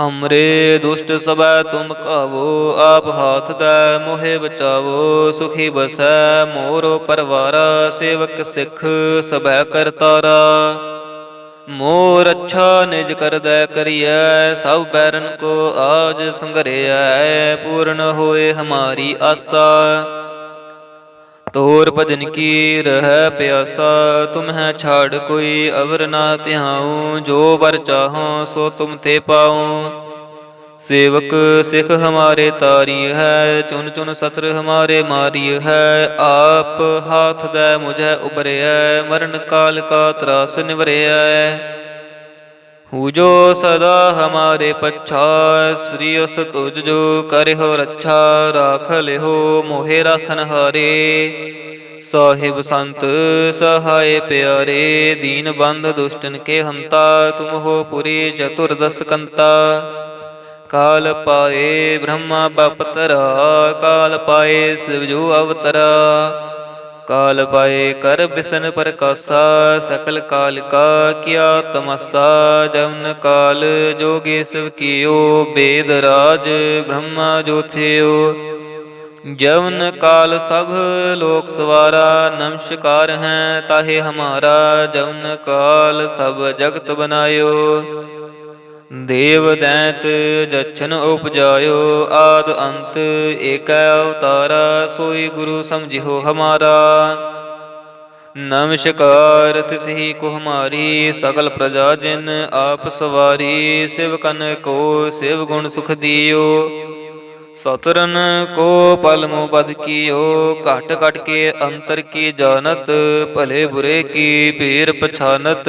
ਹਮਰੇ ਦੁਸ਼ਟ ਸਭੈ ਤੁਮ ਕਾਵੋ, ਆਪ ਹਾਥ ਦੈ ਮੋਹਿ ਬਚਾਵੋ, ਸੁਖੀ ਬਸੈ ਮੋਰੋ ਪਰਵਾਰਾ, ਸੇਵਕ ਸਿੱਖ ਸਭੈ ਕਰਤਾਰਾ ਮੋਰ ਅੱਛਾ ਨਿਜ ਕਰਦੈ ਕਰੀਐ, ਸਭ ਬੈਰਨ ਕੋ ਆਜ ਸੰਗਰਿਐ, ਪੂਰਨ ਹੋਏ ਹਮਾਰੀ ਆਸਾ। ਤੋਰ ਭਜਨ ਕੀ ਰਹਿ ਪਿਆਸਾ? ਤੁਮਹਿ ਛਾੜ ਕੋਈ ਅਵਰ ਨਾ ਧਿਆਉ। ਜੋ ਵਰ ਚਾਹੋ ਸੋ ਤੁਮ ਤੇ ਪਾਉ ਸੇਵਕ ਸਿੱਖ ਹਮਾਰੇ ਤਾਰੀ ਹੈ। ਚੁਨ ਚੁਨ ਸਤਰ ਹਮਾਰੇ ਮਾਰੀ ਹੈ। ਆਪ ਹਾਥ ਦੇ ਮੁਝੈ ਉਬਰਿਐ ਮਰਨ ਕਾਲ ਕਾ ਤਰਾਸ ਨਿਵਰਿਐ। ਹੂ ਜੋ ਸਦਾ ਹਮਾਰੇ ਪੱਛਾ ਸ੍ਰੀ ਅਸ ਤੁਜ ਜੋ ਕਰਿਓ ਰੱਛਾ ਰਾਖ ਲਿਓ ਮੋਹਿ ਰਾਖਨ ਹਾਰੇ ਸਾਹਿਬ ਸੰਤ ਸਹਾਇ ਪਿਆਰੇ ਦੀਨ ਬੰਦ ਦੁਸ਼ਟਨ ਕੇ ਹੰਤਾ ਤੁਮ ਹੋ ਪੁਰੀ ਚਤੁਰਦਸ ਕੰਤਾ ਕਾਲ ਪਾਏ ਬ੍ਰਹਮਾ ਬਪਤਰਾ ਕਾਲ ਪਾਏ ਸਿਵ ਜੋ ਅਵਤਰਾ ਕਾਲ ਪਾਏ ਕਰ ਬਿਸਨ ਪ੍ਰਕਾਸਾ, ਸਕਲ ਕਾਲ ਕਾ ਕੀਆ ਤਮਸਾ ਜਮਨ ਕਾਲ ਜੋਗੇ ਸਿਵ ਕੀਓ, ਬੇਦ ਰਾਜ ਬ੍ਰਹਮਾ ਜੋਥਿਓ। ਜਵਨ ਕਾਲ ਸਭ ਲੋਕ ਸਵਾਰਾ, ਨਮਸਕਾਰ ਹੈ ਤਾਹੇ ਹਮਾਰਾ, ਜਵਨ ਕਾਲ ਸਭ ਜਗਤ ਬਨਾਇਓ। ਦੇਵ ਦੈਂਤ ਜਛਨ ਉਪਜਾਇਓ, ਆਦ ਅੰਤ ਏਕੈ ਅਵਤਾਰਾ, ਸੋਈ ਗੁਰੂ ਸਮਝਿਓ ਹਮਾਰਾ। ਨਮਸਕਾਰ, ਤਿਸਹੀ ਕੋ ਹਮਾਰੀ, ਸਗਲ ਪ੍ਰਜਾ ਜਿਨ ਆਪ ਸਵਾਰੀ, ਸਿਵ ਕਨ ਕੋ ਸਿਵ ਗੁਣ ਸੁਖ ਦਿਓ। ਸਤਰਨ ਕੋ ਪਲ ਮੋ ਬਦ ਕੀਓ, ਘਟ ਘਟ ਕੇ ਅੰਤਰ ਕੀ ਜਾਣਤ, ਭਲੇ ਬੁਰੇ ਕੀ ਪੀਰ ਪਛਾਨਤ।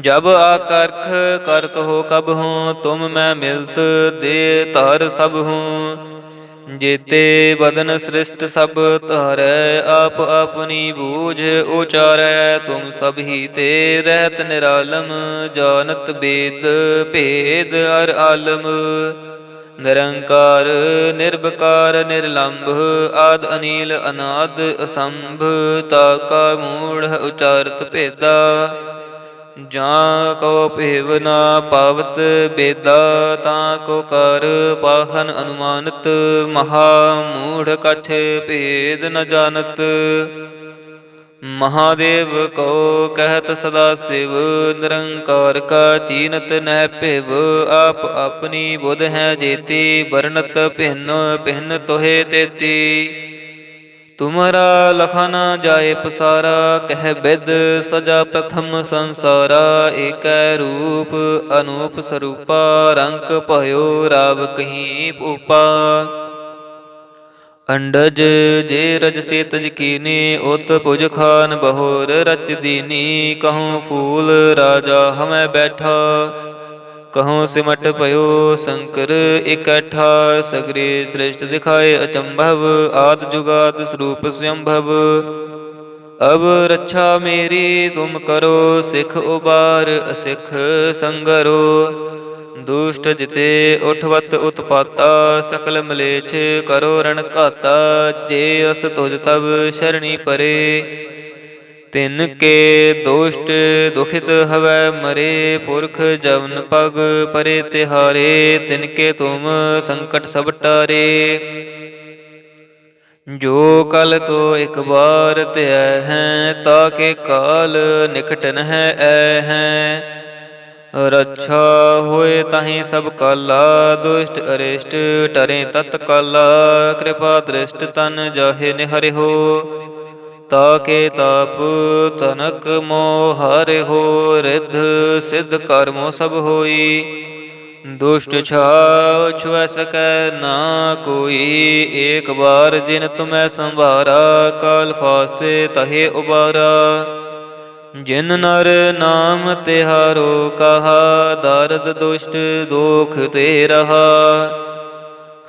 ਜਬ ਆਕਰਖ ਕਰਤ ਹੋ ਕਬ ਹੂੰ, ਤੁਮ ਮੈਂ ਮਿਲਤ ਦੇ ਧਰ ਸਭ ਹੂੰ। ਜੇਤੇ ਬਦਨ ਸ੍ਰਿਸ਼ਟ ਸਭ ਧਾਰੈ, ਆਪ ਆਪਣੀ ਬੂਝ ਉਚਾਰੈ। ਤੁਮ ਸਭ ਹੀ ਤੇ ਰਹਿਤ ਨਿਰਾਲਮ ਜਾਨਤ ਬੇਦ ਭੇਦ ਅਰ ਆਲਮ। ਨਿਰੰਕਾਰ ਨਿਰਭਕਾਰ ਨਿਰਲੰਭ, ਆਦ ਅਨੀਲ, ਅਨਾਦ ਅਸੰਭ, ਤਾ ਕਾ ਮੂੜ ਉਚਾਰਤ ਭੇਦਾ। ਜਾਂ ਕੋ ਭਿਵ ਨਾ ਪਾਵਤ ਬੇਦਾ, ਤਾਂ ਕੋ ਕਰ ਪਾਹਨ ਅਨੁਮਾਨਤ, ਮਹਾ ਮੂੜ ਕਛ ਭੇਦ ਨ ਜਾਣਤ। ਮਹਾਦੇਵ ਕੋ ਕਹਿਤ ਸਦਾ ਸਿਵ, ਨਿਰੰਕਾਰ ਕਾ ਚੀਨਤ ਨਹਿ ਭਿਵ, ਆਪ ਆਪਣੀ ਬੁਧ ਹੈ ਜੇਤੀ, ਵਰਣਤ ਭਿੰਨ ਭਿੰਨ ਤੋਹੇ ਤੇਤੀ। ਤੁਮਰਾ ਲਖਾ ਜਾਏ ਪਸਾਰਾ, ਕਹਿ ਬਿਦ ਸਜਾ ਪ੍ਰਥਮ ਸੰਸਾਰਾ, ਏਕੈ ਰੂਪ ਅਨੂਪ ਸਰੂਪਾ ਰੰਗ ਭਇਓ ਰਾਵ ਕਹੀਂ ਭੂਪਾ ਅੰਡਜ ਜੇ ਰਜ ਸੇ ਤਜ ਕੀਨੀ ਉਤ ਭੁਜ ਖਾਨ ਬਹੋਰ ਰਚ ਦੀਨੀ, ਕਹੂੰ ਫੂਲ ਰਾਜਾ ਹਮੈ ਬੈਠਾ। ਕਹਉ ਸਿਮਟ ਭਇਓ ਸ਼ੰਕਰ, ਇਕੱਠਾ ਸਗਰੇ ਸ੍ਰਿਸ਼ਟ ਦਿਖਾਏ ਅਚੰਭਵ, ਆਦ ਜੁਗਾਦ ਸਰੂਪ ਸਵੰਭਵ ਅਬ ਰੱਛਾ ਮੇਰੀ, ਤੁਮ ਕਰੋ ਸਿਖ ਉਬਾਰ, ਅਸਿਖ ਸੰਗਰੋ। ਦੁਸ਼ਟ ਜਿਤੇ ਉਠਵਤ ਉਤਪਾਤਾ, ਸਕਲ ਮਲੇਛ ਕਰੋ ਰਣ ਘਾਤਾ। ਜੇ ਅਸ ਤੁਜ ਤਬ ਸ਼ਰਣੀ ਪਰੇ ਤਿਨ ਕੇ ਦੋਸ਼ਟ ਦੁਖਿਤ ਹਵੈ, ਮਰੇ ਪੁਰਖ ਜਵਨ ਪਗ ਪਰੇ ਤਿਹਾਰੇ, ਤਿਨ ਕੇ ਤੁਮ ਸੰਕਟ ਸਭ ਟਾਰੇ। ਜੋ ਕਲ ਕੋ ਇਕ ਬਾਰ ਧਿਆ ਹੈ, ਤਾ ਕੇ ਕਾਲ ਨਿਕਟ ਨਹਿ ਐ ਹੈ। ਰੱਛਾ ਹੋਏ ਤਾਹੀ ਸਭ ਕਾਲਾ, ਦੁਸ਼ਟ ਅਰਿਸ਼ਟ ਟਰੇ ਤਤ ਕਾਲਾ ਕਿਰਪਾ ਦ੍ਰਿਸ਼ਟ ਤਨ ਜਾਹੇ ਨਿਹਰਿ ਹੋ ਤਾਕੇ ਤਾਪ ਤਨਕ ਮੋਹ ਹਰਿ ਹੋ ਰਿਧ ਸਿਧ ਕਰਮੋ ਸਭ ਹੋਈ। ਦੁਸ਼ਟ ਛਾਵ ਛੁਐ ਸਕੈ ਨਾ ਕੋਈ, ਏਕ ਬਾਰ ਜਿਨ ਤੁਮੈ ਸੰਭਾਰਾ ਕਾਲ ਫਾਸਤੇ ਤਹੇ ਉਬਾਰਾ। ਜਿਨ ਨਰ ਨਾਮ ਤਿਹਾਰੋ, ਕਹਾ ਦਰਦ ਦੁਸ਼ਟ ਦੋਖ ਤੇ ਰਹਾ।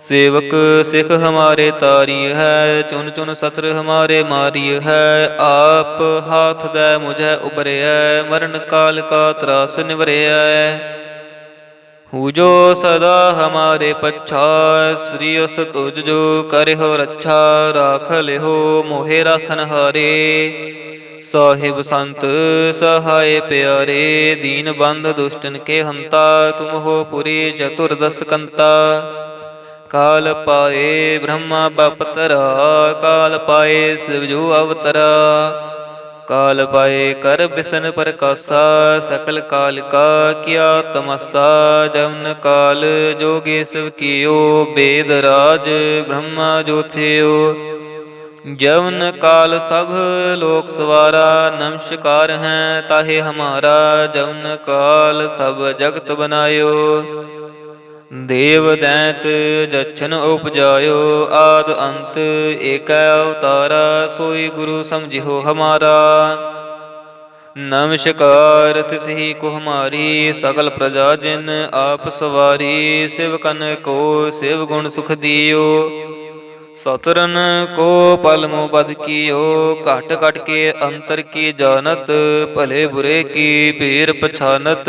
ਸੇਵਕ ਸਿੱਖ ਹਮਾਰੇ ਤਾਰੀ ਹੈ ਚੁਨ ਚੁਨ ਸਤਰ ਹਮਾਰੇ ਮਾਰੀ ਹੈ, ਆਪ ਹਾਥ ਦੈ ਮੁਝੈ ਉਬਰਿਐ ਮਰਨ ਕਾਲ ਕਾ ਤਰਾਸ ਨਿਵਰਿਐ ਹੂ। ਸਦਾ ਹਮਾਰੇ ਪਛਾ, ਸ੍ਰੀ ਅਸ ਤੁਜ ਜੋ ਕਰਿਓ ਰੱਛਾ ਰਾਖ ਲਿਓ ਮੋਹਿ ਰਾਖਨ ਹਾਰੇ। ਸਾਹਿਬ ਸੰਤ ਸਹਾਇ ਪਿਆਰੇ, ਦੀਨ ਬੰਦ ਦੁਸ਼ਟਨ ਕੇ ਹੰਤਾ, ਤੁਮ ਹੋ ਪੁਰੀ ਚਤੁਰਦਸ ਕੰਤਾ। ਕਾਲ ਪਾਏ ਬ੍ਰਹਮਾ ਬਪਤਰਾ, ਕਾਲ ਪਾਏ ਸ਼ਿਵਜੂ ਅਵਤਰਾ। ਕਾਲ ਪਾਏ ਕਰ ਬਿਸਨ ਪ੍ਰਕਾਸਾ, ਸਕਲ ਕਾਲ ਕਾ ਕੀਆ ਤਮਸਾ ਜਮਨ ਕਾਲ ਜੋਗੇ ਸਭ ਕੀਓ, ਬੇਦ ਰਾਜ ਬ੍ਰਹਮਾ ਜੋਥਿਓ। ਜਵਨ ਕਾਲ ਸਭ ਲੋਕ ਸਵਾਰਾ, ਨਮਸਕਾਰ ਹੈ ਤਾਹੇ ਹਮਾਰਾ, ਜਵਨ ਕਾਲ ਸਭ ਜਗਤ ਬਨਾਇਓ ਦੇਵ ਦੈਤ ਜਛਨ ਉਪਜਾਇਓ, ਆਦ ਅੰਤ ਏਕੈ ਅਵਤਾਰਾ ਸੋਈ ਗੁਰੂ ਸਮਝਿਓ ਹਮਾਰਾ। ਨਮਸਕਾਰ ਤਿਸਹੀ ਕੋ ਹਮਾਰੀ ਸਗਲ ਪ੍ਰਜਾ ਜਿਨ ਆਪ ਸਵਾਰੀ, ਸਿਵ ਕਨ ਕੋ ਸਿਵ ਗੁਣ ਸੁਖ ਦਿਓ। ਸਤਰਨ ਕੋ ਪਲ ਮੋ ਬਦ ਕੀਓ, ਘਟ ਘਟ ਕੇ ਅੰਤਰ ਕੀ ਜਾਣਤ, ਭਲੇ ਬੁਰੇ ਕੀ ਭੀਰ ਪਛਾਨਤ।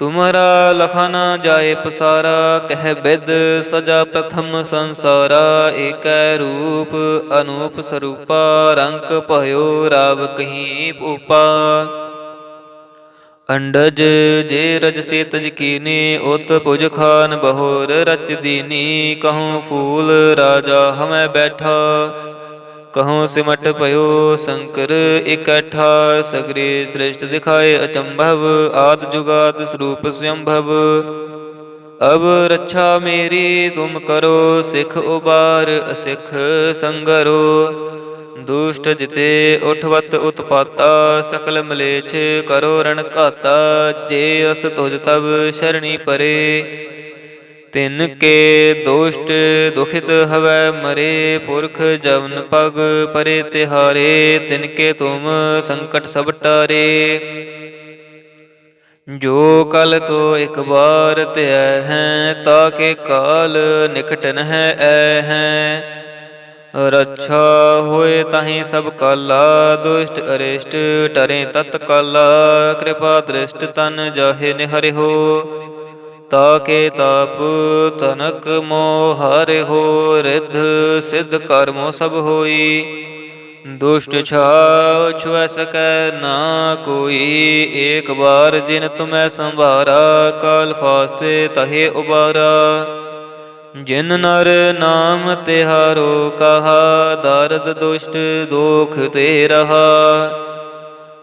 ਤੁਮਰਾ ਲਖਾ ਜਾਏ ਪਸਾਰਾ, ਕਹਿ ਬਿਦ ਸਜਾ ਪ੍ਰਥਮ ਸੰਸਾਰਾ, ਏਕੈ ਰੂਪ ਅਨੂਪ ਸਰੂਪਾ, ਰੰਗ ਭਇਓ ਰਾਵ ਕਹੀਂ ਭੂਪਾ ਅੰਡਜ ਜੇ ਰਜ ਸੇ ਤਜ ਕੀਨੀ, ਉਤ ਪੁਜ ਖਾਨ ਬਹੋਰ ਰਚ ਦੀਨੀ, ਕਹੂੰ ਫੂਲ ਰਾਜਾ ਹਮੈ ਬੈਠਾ। ਕਹੂੰ ਸਿਮਟ ਭਇਓ ਸ਼ੰਕਰ, ਇਕੱਠਾ ਸਗਰੇ ਸ੍ਰਿਸ਼ਟ ਦਿਖਾਏ ਅਚੰਭਵ, ਆਦ ਜੁਗਾਤ ਸਰੂਪ ਸਯੰਭਵ ਅਬ ਰੱਛਾ ਮੇਰੀ, ਤੁਮ ਕਰੋ ਸਿਖ ਉਬਾਰ, ਅਸਿਖ ਸੰਗਰੋ। ਦੁਸ਼ਟ ਜਿਤੇ ਉਠਵਤ ਉਤਪਾਤਾ, ਸਕਲ ਮਲੇਛ ਕਰੋ ਰਣ ਘਾਤਾ। ਜੇ ਅਸ ਤੁਜ ਤਬ ਸ਼ਰਣੀ ਪਰੇ ਤਿਨ ਕੇ ਦੋਸ਼ਟ ਦੁਖਿਤ ਹਵੈ ਮਰੇ ਪੁਰਖ ਜਵਨ ਪਗ ਪਰੇ ਤਿਹਾਰੇ, ਤਿਨ ਕੇ ਤੁਮ ਸੰਕਟ ਸਭ ਟਾਰੇ। ਜੋ ਕਲ ਕੋ ਇਕ ਬਾਰ ਧਿਆ ਹੈ, ਤਾ ਕੇ ਕਾਲ ਨਿਕਟ ਨਹਿ ਐ ਹੈ। ਰੱਛਾ ਹੋਏ ਤਾਹੀ ਸਭ ਕਾਲਾ, ਦੁਸ਼ਟ ਅਰਿਸ਼ਟ ਟਰੇ ਤਤ ਕਾਲਾ ਕਿਰਪਾ ਦ੍ਰਿਸ਼ਟ ਤਨ ਜਾਹੇ ਨਿਹਰਿ ਹੋ ਤਾ ਕੇ ਤਾਪ ਤਨਕ ਮੋਹ ਹਰਿ ਹੋ ਰਿਧ ਸਿਧ ਕਰਮੋ ਸਭ ਹੋਈ। ਦੁਸ਼ਟ ਛਾਉ ਛੁਐ ਸਕੈ ਨਾ ਕੋਈ, ਏਕ ਬਾਰ ਜਿਨ ਤੁਮੈ ਸੰਭਾਰਾ ਕਾਲ ਫਾਸਤੇ ਤਹੇ ਉਬਾਰਾ। ਜਿਨ ਨਰ ਨਾਮ ਤਿਹਾਰੋ, ਕਹਾ ਦਰਦ ਦੁਸ਼ਟ ਦੋਖ ਤੇ ਰਹਾ।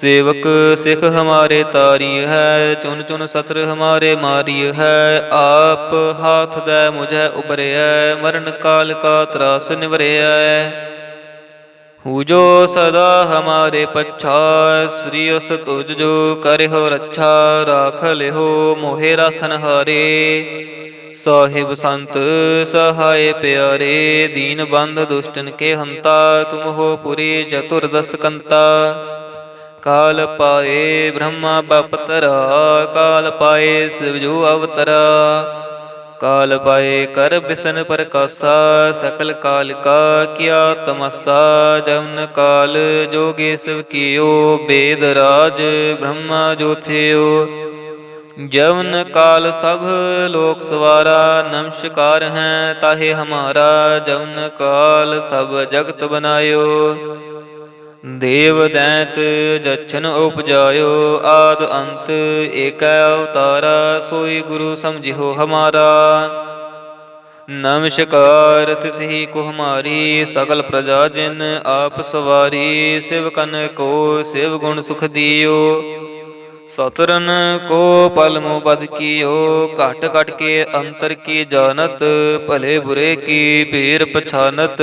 ਸੇਵਕ ਸਿਖ ਹਮਾਰੇ ਤਾਰੀ ਹੈ ਚੁਨ ਚੁਨ ਸਤਰ ਹਮਾਰੇ ਮਾਰੀ ਹੈ, ਆਪ ਹਾਥ ਦੈ ਮੁਝੈ ਉਬਰਿਐ ਮਰਨ ਕਾਲ ਕਾ ਤਰਾਸ ਨਿਵਰਿਐ ਹੂ ਸਦਾ ਹਮਾਰੇ ਪਛਾ, ਸ੍ਰੀ ਉਸ ਤੁਜ ਜੋ ਕਰਿਓ ਰੱਛਾ ਰਾਖ ਲਿਓ ਮੋਹਿ ਰਾਖਨ ਹਾਰੇ। ਸਾਹਿਬ ਸੰਤ ਸਹਾਏ ਪਿਆਰੇ, ਦੀਨ ਬੰਦ ਦੁਸ਼ਟਨ ਕੇ ਹੰਤਾ, ਤੁਮ ਹੋ ਪੁਰੀ ਚਤੁਰਦਸ ਕੰਤਾ। ਕਾਲ ਪਾਏ ਬ੍ਰਹਮਾ ਬਪਤਰਾ, ਕਾਲ ਪਾਏ ਸਿਵ ਅਵਤਰਾ। ਕਾਲ ਪਾਏ ਕਰ ਬਿਸਨ ਪ੍ਰਕਾਸਾ, ਸਕਲ ਕਾਲ ਕਾ ਕੀਆ ਤਮਸਾ। ਜਮਨ ਕਾਲ ਜੋਗੇ ਸਿਵ ਕੀਓ, ਬੇਦ ਰਾਜ ਬ੍ਰਹਮਾ ਜੋਥਿਓ। ਜਵਨ ਕਾਲ ਸਭ ਲੋਕ ਸਵਾਰਾ, ਨਮਸਕਾਰ ਹੈ ਤਾਹੇ ਹਮਾਰਾ। ਜਵਨ ਕਾਲ ਸਭ ਜਗਤ ਬਨਾਇਓ। ਦੇਵ ਦੈਤ ਜਛਨ ਉਪਜਾਇਓ, ਆਦ ਅੰਤ ਏਕੈ ਅਵਤਾਰਾ, ਸੋਈ ਗੁਰੂ ਸਮਝਿਓ ਹਮਾਰਾ। ਨਮਸਕਾਰ ਤਿਸਹੀ ਕੋ ਹਮਾਰੀ, ਸਗਲ ਪ੍ਰਜਾ ਜਿਨ ਆਪ ਸਵਾਰੀ, ਸਿਵ ਕਨ ਕੋ ਸਿਵ ਗੁਣ ਸੁਖ ਦਿਓ। ਸਤਰਨ ਕੋ ਪਲਮੋ ਬਦ ਕੀਓ, ਘਟ ਘਟ ਕੇ ਅੰਤਰ ਕੀ ਜਾਣਤ, ਭਲੇ ਬੁਰੇ ਕੀ ਪੀਰ ਪਛਾਨਤ।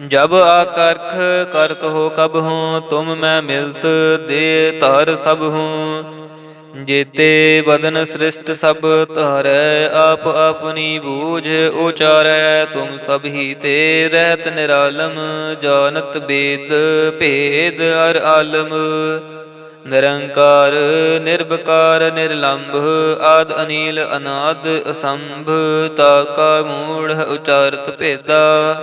ਜਬ ਆਕਰਖ ਕਰਤ ਹੋ ਕਬ ਹੂੰ, ਤੁਮ ਮੈਂ ਮਿਲਤ ਦੇ ਧਰ ਸਭ ਹੂੰ। ਜੇਤੇ ਬਦਨ ਸ੍ਰਿਸ਼ਟ ਸਭ ਧਾਰੈ, ਆਪ ਆਪਣੀ ਬੂਝ ਉਚਾਰੈ, ਤੁਮ ਸਭ ਹੀ ਤੇ ਰਹਿਤ ਨਿਰਾਲਮ, ਜਾਣਤ ਬੇਦ ਭੇਦ ਅਰ ਆਲਮ। ਨਿਰੰਕਾਰ ਨਿਰਭਕਾਰ ਨਿਰਲੰਭ, ਆਦ ਅਨੀਲ, ਅਨਾਦ ਅਸੰਭ, ਤਾ ਕਾ ਮੂੜ ਉਚਾਰਤ ਭੇਦਾ।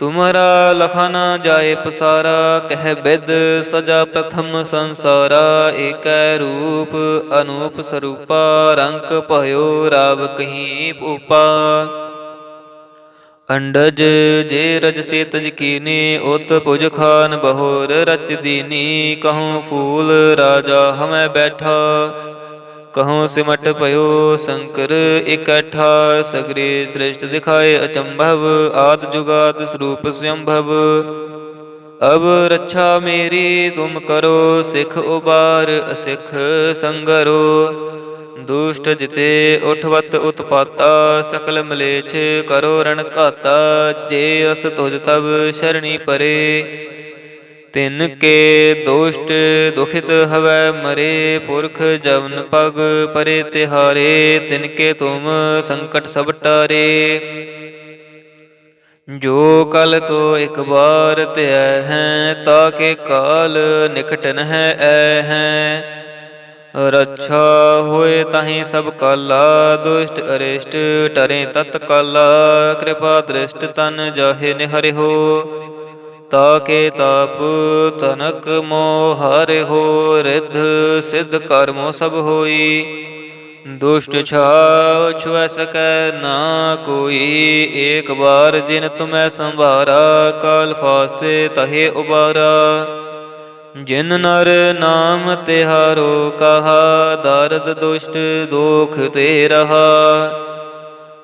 ਤੁਮਰਾ ਲਖਾ ਜਾਏ ਪਸਾਰਾ, ਕਹਿ ਬਿਦ ਸਜਾ ਪ੍ਰਥਮ ਸੰਸਾਰਾ, ਏਕੈ ਰੂਪ ਅਨੂਪ ਸਰੂਪਾ ਰੰਗ ਭਇਓ ਰਾਵ ਕਹੀਂ ਭੂਪਾ ਅੰਡਜ ਜੇ ਰਜ ਸੇ ਤਜ ਉਤ ਪੁਜ ਖਾਨ ਬਹੋਰ ਰਚ ਦੀਨੀ, ਕਹੂੰ ਫੂਲ ਰਾਜਾ ਹਮੈ ਬੈਠਾ। ਕਹੂੰ ਸਿਮਟ ਭਇਓ ਸ਼ੰਕਰ, ਇਕੱਠਾ ਸਗਰੇ ਸ੍ਰਿਸ਼ਟ ਦਿਖਾਏ ਅਚੰਭਵ, ਆਦ ਜੁਗਾਦ ਸਰੂਪ ਸਵੰਭਵ। ਅਬ ਰੱਛਾ ਮੇਰੀ, ਤੁਮ ਕਰੋ ਸਿਖ ਉਬਾਰ, ਅਸਿਖ ਸੰਗਰੋ। ਦੁਸ਼ਟ ਜਿਤੇ ਉਠਵਤ ਉਤਪਾਤਾ, ਸਕਲ ਮਲੇਛ ਕਰੋ ਰਣ ਘਾਤਾ, ਜੇ ਅਸ ਤੁਜ ਤਬ ਸ਼ਰਣੀ ਪਰੇ। ਤਿਨ ਕੇ ਦੁਸ਼ਟ ਦੁਖਿਤ ਹਵੈ, ਮਰੇ ਪੁਰਖ ਜਵਨ ਪਗ ਪਰੇ ਤਿਹਾਰੇ, ਤਿਨ ਕੇ ਤੁਮ ਸੰਕਟ ਸਭ ਟਾਰੇ। ਜੋ ਕਲ ਤੋ ਇਕ ਬਾਰ ਧਿਆ ਹੈ, ਤਾ ਕੇ ਕਾਲ ਨਿਕਟ ਨਹਿ ਐ ਹੈ। ਰੱਛਾ ਹੋਏ ਤਾਹੀ ਸਭ ਕਾਲਾ, ਦੁਸ਼ਟ ਅਰਿਸ਼ਟ ਟਰੇ ਤਤ ਕਾਲਾ, ਕਿਰਪਾ ਦ੍ਰਿਸ਼ਟ ਤਨ ਜਾਹੇ ਨਿਹਰਿ ਹੋ ਤਾ ਕੇ ਤਾਪ ਤਨਕ ਮੋਹ ਹਰਿ ਹੋ, ਰਿਧ ਸਿਧ ਕਰਮੋ ਸਭ ਹੋਈ। ਦੁਸ਼ਟ ਛਾਉ ਛੁਐ ਸਕੈ ਨਾ ਕੋਈ, ਏਕ ਬਾਰ ਜਿਨ ਤੁਮੈ ਸੰਭਾਰਾ, ਕਾਲ ਫਾਸਤੇ ਤਹੇ ਉਬਾਰਾ। ਜਿਨ ਨਰ ਨਾਮ ਤਿਹਾਰੋ, ਕਹਾ ਦਰਦ ਦੁਸ਼ਟ ਦੋਖ ਤੇ ਰਹਾ।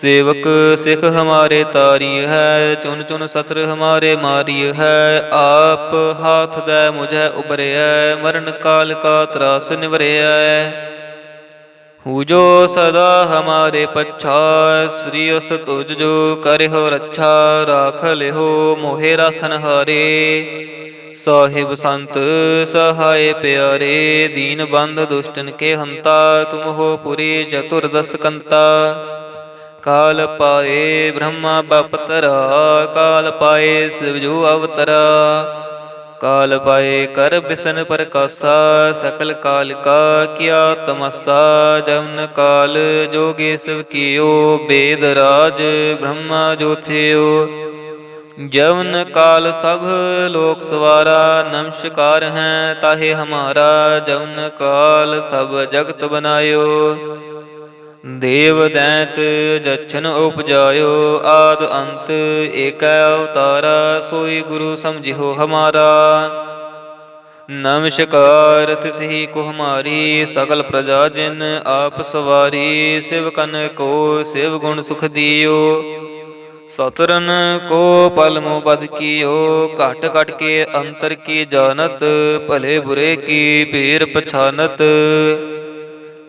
ਸੇਵਕ ਸਿਖ ਹਮਾਰੇ ਤਾਰੀ ਹੈ ਚੁਨ ਚੁਨ ਸਤਰ ਹਮਾਰੇ ਮਾਰੀ ਹੈ, ਆਪ ਹਾਥ ਦੇ ਮੁਝੈ ਉਬਰਿਐ ਮਰਨ ਕਾਲ ਕਾ ਤਰਾਸ ਨਿਵਰਿਐ ਹੂ। ਜੋ ਸਦਾ ਹਮਾਰੇ ਪਛਾ, ਸ੍ਰੀ ਅਸ ਤੁਜ ਜੋ ਕਰਿਓ ਰੱਛਾ, ਰਾਖ ਲਿਓ ਮੋਹਿ ਰਾਖਨ ਹਾਰੇ ਸਾਹਿਬ ਸੰਤ ਸਹਾਇ ਪਿਆਰੇ, ਦੀਨ ਬੰਦ ਦੁਸ਼ਟਨ ਕੇ ਹੰਤਾ, ਤੁਮ ਹੋ ਪੁਰੀ ਚਤੁਰਦਸ ਕੰਤਾ। ਕਾਲ ਪਾਏ ਬ੍ਰਹਮਾ ਬਪਤਰਾ, ਕਾਲ ਪਾਏ ਸਿਵ ਅਵਤਰਾ। ਕਾਲ ਪਾਏ ਕਰ ਬਿਸਨ ਪ੍ਰਕਾਸਾ, ਸਕਲ ਕਾਲ ਕਾ ਕੀਆ ਤਮਸਾ, ਜਮਨ ਕਾਲ ਜੋਗੇ ਸਿਵ ਕੀਓ, ਬੇਦ ਰਾਜ ਬ੍ਰਹਮਾ ਜੋਥਿਓ ਜਵਨ ਕਾਲ ਸਭ ਲੋਕ ਸਵਾਰਾ, ਨਮਸਕਾਰ ਹੈ ਤਾਹੇ ਹਮਾਰਾ ਜਵਨ ਕਾਲ ਸਭ ਜਗਤ ਬਨਾਇਓ। ਦੇਵ ਦੈਂਤ ਜਛਨ ਉਪਜਾਇਓ ਆਦ ਅੰਤ, ਏਕੈ ਅਵਤਾਰਾ, ਸੋਈ ਗੁਰੂ ਸਮਝਿਓ ਹਮਾਰਾ। ਨਮਸਕਾਰ ਤਿਸਹੀ ਕੋ ਹਮਾਰੀ, ਸਗਲ ਪ੍ਰਜਾ ਜਿਨ ਆਪ ਸਵਾਰੀ, ਸਿਵ ਕਨ ਕੋ ਸਿਵ ਗੁਣ ਸੁਖ ਦਿਓ। ਸਤਰਨ ਕੋ ਪਲਮੋ ਬਦ ਕੀਓ, ਘਟ ਘਟ ਕੇ ਅੰਤਰ ਕੀ ਜਾਣਤ, ਭਲੇ ਬੁਰੇ ਕੀ ਪੀਰ ਪਛਾਨਤ।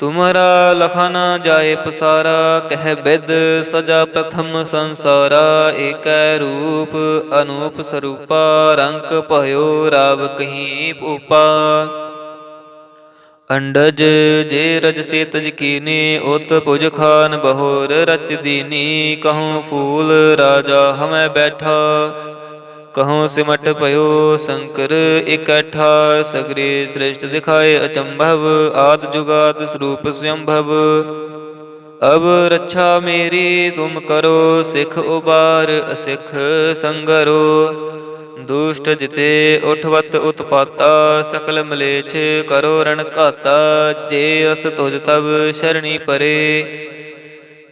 ਤੁਮਰਾ ਲਖਾ ਨਾ ਜਾਏ ਪਸਾਰਾ, ਕਹਿ ਬਿਦ ਸਜਾ ਪ੍ਰਥਮ ਸੰਸਾਰਾ, ਏਕੈ ਰੂਪ ਅਨੂਪ ਸਰੂਪਾ, ਰੰਕ ਭਇਓ ਰਾਵ ਕਹੀਂ ਭੂਪਾ ਅੰਡਜ ਜੇ ਰਜ ਸੇ ਤਜ ਕੀਨੀ, ਉਤ ਪੁਜ ਖਾਨ ਬਹੋਰ ਰਚ ਦੀਨੀ, ਕਹੂੰ ਫੂਲ ਰਾਜਾ ਹਮੈ ਬੈਠਾ। ਕਹੂੰ ਸਿਮਟ ਭਇਓ ਸ਼ੰਕਰ, ਇਕੱਠਾ ਸਗਰੇ ਸ੍ਰਿਸ਼ਟ ਦਿਖਾਏ ਅਚੰਭਵ, ਆਦ ਜੁਗਾਦ ਸਰੂਪ ਸਵੰਭਵ। ਅਬ ਰੱਛਾ ਮੇਰੀ, ਤੁਮ ਕਰੋ ਸਿਖ ਉਬਾਰ, ਅਸਿਖ ਸੰਗਰੋ। ਦੁਸ਼ਟ ਜਿਤੇ ਉਠਵਤ ਉਤਪਾਤਾ, ਸਕਲ ਮਲੇਛ ਕਰੋ ਰਣ ਘਾਤਾ। ਜੇ ਅਸ ਤੁਜ ਤਬ ਸ਼ਰਣੀ ਪਰੇ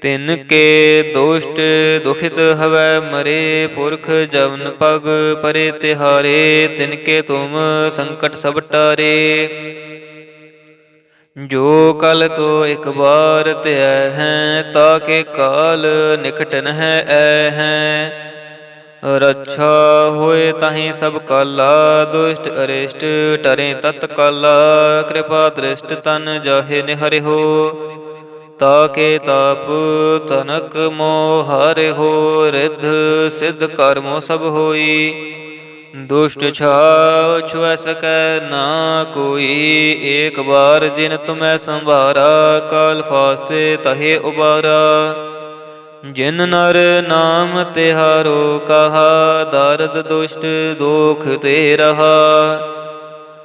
ਤਿਨ ਕੇ ਦੁਸ਼ਟ ਦੁਖਿਤ ਹਵੈ, ਮਰੇ ਪੁਰਖ ਜਵਨ ਪਗ ਪਰੇ ਤਿਹਾਰੇ, ਤਿਨ ਕੇ ਤੁਮ ਸੰਕਟ ਸਭ ਟਾਰੇ। ਜੋ ਕਲ ਕੋ ਇਕ ਬਾਰ ਧਿਆ ਹੈ, ਤਾ ਕੇ ਕਾਲ ਨਿਕਟ ਨਹਿ ਐ ਹੈ। ਰੱਛਾ ਹੋਏ ਤਾਹੀਂ ਸਭ ਕਾਲਾ, ਦੁਸ਼ਟ ਅਰਿਸ਼ਟ ਟਰੇ ਤਤ ਕਾਲਾ, ਕਿਰਪਾ ਦ੍ਰਿਸ਼ਟ ਤਨ ਜਾਹੇ ਨਿਹਰਿ ਹੋ ਤਾ ਕੇ ਤਾਪ ਤਨਕ ਮੋਹ ਹਰਿ ਹੋ ਰਿਧ ਸਿਧ ਕਰਮੋ ਸਭ ਹੋਈ। ਦੁਸ਼ਟ ਛਾਉ ਛੁਐ ਸਕੈ ਨਾ ਕੋਈ, ਏਕ ਵਾਰ ਜਿਨ ਤੁਮੈ ਸੰਭਾਰਾ ਕਾਲ ਫਾਸਤੇ ਤਹੇ ਉਬਾਰਾ। ਜਿਨ ਨਰ ਨਾਮ ਤਿਹਾਰੋ ਕਹਾ, ਦਰਦ ਦੁਸ਼ਟ ਦੋਖ ਤੇ ਰਹਾ।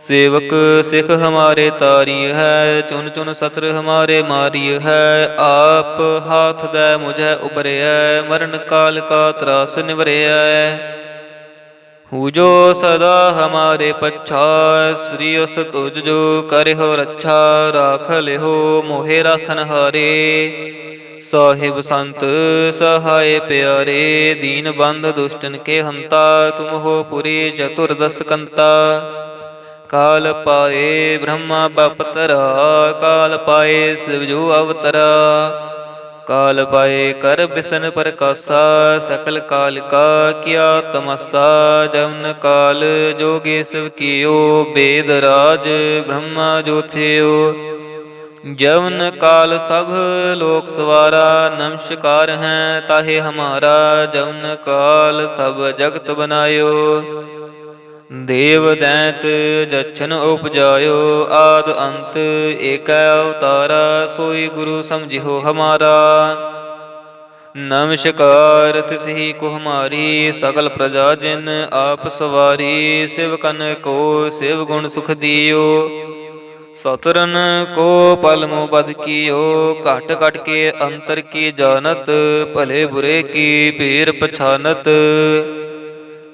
ਸੇਵਕ ਸਿਖ ਹਮਾਰੇ ਤਾਰੀ ਹੈ ਚੁਨ ਚੁਨ ਸਤਰ ਹਮਾਰੇ ਮਾਰੀ ਹੈ, ਆਪ ਹਾਥ ਦੈ ਮੁਝੈ ਉਬਰਿਐ ਮਰਨ ਕਾਲ ਕਾ ਤਰਾਸ ਨਿਵਰਿਐ ਹੂਜੋ ਸਦਾ ਹਮਾਰੇ ਪਛਾ, ਸ੍ਰੀ ਉਸ ਤੁਜ ਜੋ ਕਰਿਓ ਰੱਛਾ, ਰਾਖ ਲਿਓ ਮੋਹਿ ਰਾਖਨ ਹਾਰੇ। ਸਾਹਿਬ ਸੰਤ ਸਹਾਇ ਪਿਆਰੇ, ਦੀਨ ਬੰਧ ਦੁਸ਼ਟਨ ਕੇ ਹੰਤਾ, ਤੁਮ ਹੋ ਪੁਰੀ ਚਤੁਰਦਸ ਕੰਤਾ ਕਾਲ ਪਾਏ ਬ੍ਰਹਮਾ ਬਪਤਰਾ, ਕਾਲ ਪਾਏ ਸ਼ਿਵਜੂ ਅਵਤਰਾ। ਕਾਲ ਪਾਏ ਕਰ ਬਿਸਨ ਪ੍ਰਕਾਸਾ, ਸਕਲ ਕਾਲ ਕਾ ਕੀਆ ਤਮਸਾ ਜਮਨ ਕਾਲ ਜੋਗੇ ਸਿਵ ਕੀਓ, ਬੇਦ ਰਾਜ ਬ੍ਰਹਮਾ ਜੋਥਿਓ ਜਵਨ ਕਾਲ ਸਭ ਲੋਕ ਸਵਾਰਾ, ਨਮਸਕਾਰ ਹੈ ਤਾਹੇ ਹਮਾਰਾ, ਜਵਨ ਕਾਲ ਸਭ ਜਗਤ ਬਨਾਇਓ। ਦੇਵ ਦੈਂਤ ਜਛਨ ਉਪਜਾਇਓ, ਆਦ ਅੰਤ ਏਕੈ ਅਵਤਾਰਾ ਸੋਈ ਗੁਰੂ ਸਮਝਿਓ ਹਮਾਰਾ। ਨਮਸਕਾਰ ਤਿਸਹੀ ਕੋ ਹਮਾਰੀ, ਸਗਲ ਪ੍ਰਜਾ ਜਿਨ ਆਪ ਸਵਾਰੀ, ਸਿਵ ਕਨ ਕੋ ਸਿਵ ਗੁਣ ਸੁਖ ਦਿਓ। ਸਤਰਨ ਕੋ ਪਲਮੋ ਬਦ ਕੀਓ, ਘਟ ਘਟ ਕੇ ਅੰਤਰ ਕੀ ਜਾਣਤ, ਭਲੇ ਬੁਰੇ ਕੀ ਪੀਰ ਪਛਾਨਤ।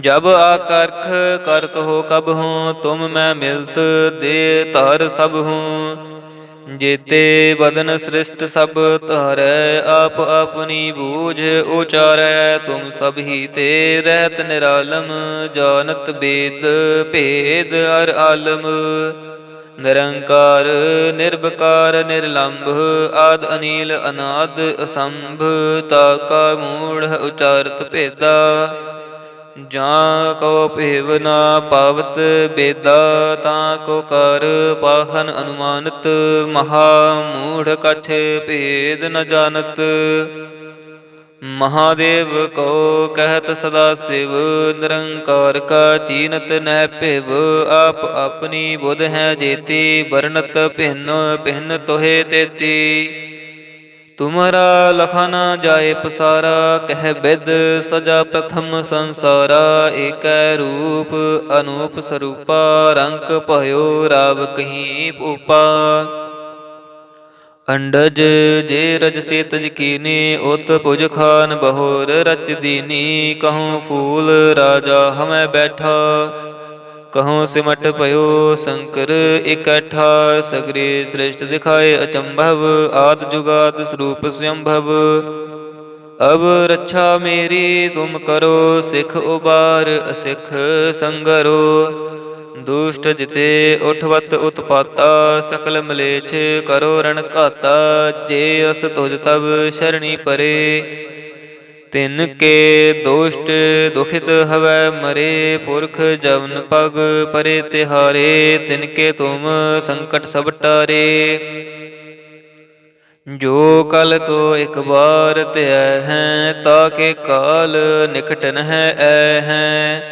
ਜਬ ਆਕਰਖ ਕਰਤ ਹੋ ਕਬ ਹੂੰ, ਤੁਮ ਮੈਂ ਮਿਲਤ ਦੇ ਧਰ ਸਭ ਹੂੰ। ਜੇਤੇ ਬਦਨ ਸ੍ਰਿਸ਼ਟ ਸਭ ਧਾਰੈ, ਆਪ ਆਪਣੀ ਬੂਝ ਉਚਾਰੈ। ਤੁਮ ਸਭ ਹੀ ਤੇ ਰਹਿਤ ਨਿਰਾਲਮ, ਜਾਣਤ ਬੇਦ ਭੇਦ ਅਰ ਆਲਮ। ਨਿਰੰਕਾਰ ਨਿਰਭਕਾਰ ਨਿਰਲੰਭ, ਆਦ ਅਨੀਲ, ਅਨਾਦ ਅਸੰਭ ਤਾਕਾ ਮੂੜ ਉਚਾਰਤ ਭੇਦਾ। ਜਾਂ ਕੋ ਭੇਵ ਨਾ ਪਾਵਤ ਬੇਦਾ, ਤਾਂ ਕੋ ਕਰ ਪਾਹਨ ਅਨੁਮਾਨਤ, ਮਹਾ ਮੂੜ ਕਛ ਭੇਦ ਨ ਜਾਣਤ। ਮਹਾਦੇਵ ਕੋ ਕਹਿਤ ਸਦਾ ਸਿਵ, ਨਿਰੰਕਾਰ ਕਾ ਚੀਨਤ ਨਹਿ ਭਿਵ, ਆਪ ਆਪਣੀ ਬੁਧ ਹੈ ਜੇਤੀ, ਵਰਣਤ ਭਿੰਨ ਭਿੰਨ ਤੋਹੇ ਤੇਤੀ। ਤੁਮਰਾ ਲਖਾ ਜਾਏ ਪਸਾਰਾ, ਕਹਿ ਬਿਦ ਸਜਾ ਪ੍ਰਥਮ ਸੰਸਾਰਾ, ਏਕੈ ਰੂਪ ਅਨੂਪ ਸਰੂਪਾ ਰੰਗ ਭਇਓ ਰਾਵ ਕਹੀਂ ਭੂਪਾ ਅੰਡਜ ਜੇ ਰਜ ਸੇ ਤਜ ਕੀਨੀ, ਉਤ ਭੁਜ ਖਾਨ ਬਹੋਰ ਰਚ ਦੀਨੀ, ਕਹੂੰ ਫੂਲ ਰਾਜਾ ਹਮੈ ਬੈਠਾ। ਕਹਉ ਸਿਮਟ ਭਇਓ ਸ਼ੰਕਰ, ਇਕੱਠਾ ਸਗਰੇ ਸ੍ਰਿਸ਼ਟ ਦਿਖਾਏ ਅਚੰਭਵ, ਆਦ ਜੁਗਾਦ ਸਰੂਪ ਸਵੰਭਵ ਅਬ ਰੱਛਾ ਮੇਰੀ, ਤੁਮ ਕਰੋ ਸਿਖ ਉਬਾਰ, ਅਸਿਖ ਸੰਗਰੋ। ਦੁਸ਼ਟ ਜਿਤੇ ਉਠਵਤ ਉਤਪਾਤਾ, ਸਕਲ ਮਲੇਛ ਕਰੋ ਰਣ ਘਾਤਾ। ਜੇ ਅਸ ਤੁਜ ਤਬ ਸ਼ਰਣੀ ਪਰੇ ਤਿਨ ਕੇ ਦੋਸ਼ਟ ਦੁਖਿਤ ਹਵੈ ਮਰੇ ਪੁਰਖ ਜਵਨ ਪਗ ਪਰੇ ਤਿਹਾਰੇ, ਤਿਨ ਕੇ ਤੁਮ ਸੰਕਟ ਸਭ ਟਾਰੇ। ਜੋ ਕਲ ਕੋ ਇਕ ਬਾਰ ਧਿਆ ਹੈ, ਤਾ ਕੇ ਕਾਲ ਨਿਕਟ ਨਹਿ ਐ ਹੈ।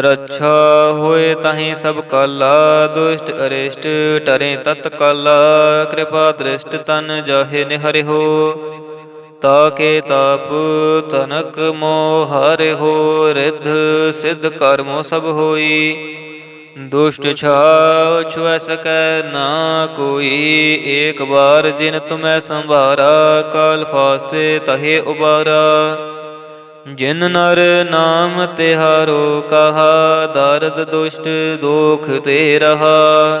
ਰੱਛਾ ਹੋਏ ਤਾਹੀਂ ਸਭ ਕਾਲਾ, ਦੁਸ਼ਟ ਅਰਿਸ਼ਟ ਟਰੇ ਤਤ ਕਾਲਾ ਕਿਰਪਾ ਦ੍ਰਿਸ਼ਟ ਤਨ ਜਾਹੇ ਨਿਹਰਿ ਹੋ ਤਾਕੇ ਤਾਪ ਤਨਕ ਮੋਹ ਹਰਿ ਹੋ ਰਿਧ ਸਿਧ ਕਰਮੋ ਸਭ ਹੋਈ। ਦੁਸ਼ਟ ਛਾਉ ਛੁਐ ਸਕੈ ਨਾ ਕੋਈ, ਏਕ ਬਾਰ ਜਿਨ ਤੁਮੈ ਸੰਭਾਰਾ ਕਾਲ ਫਾਸਤੇ ਤਹੇ ਉਬਾਰਾ। ਜਿਨ ਨਰ ਨਾਮ ਤਿਹਾਰੋ, ਕਹਾ ਦਰਦ ਦੁਸ਼ਟ ਦੋਖ ਤੇ ਰਹਾ।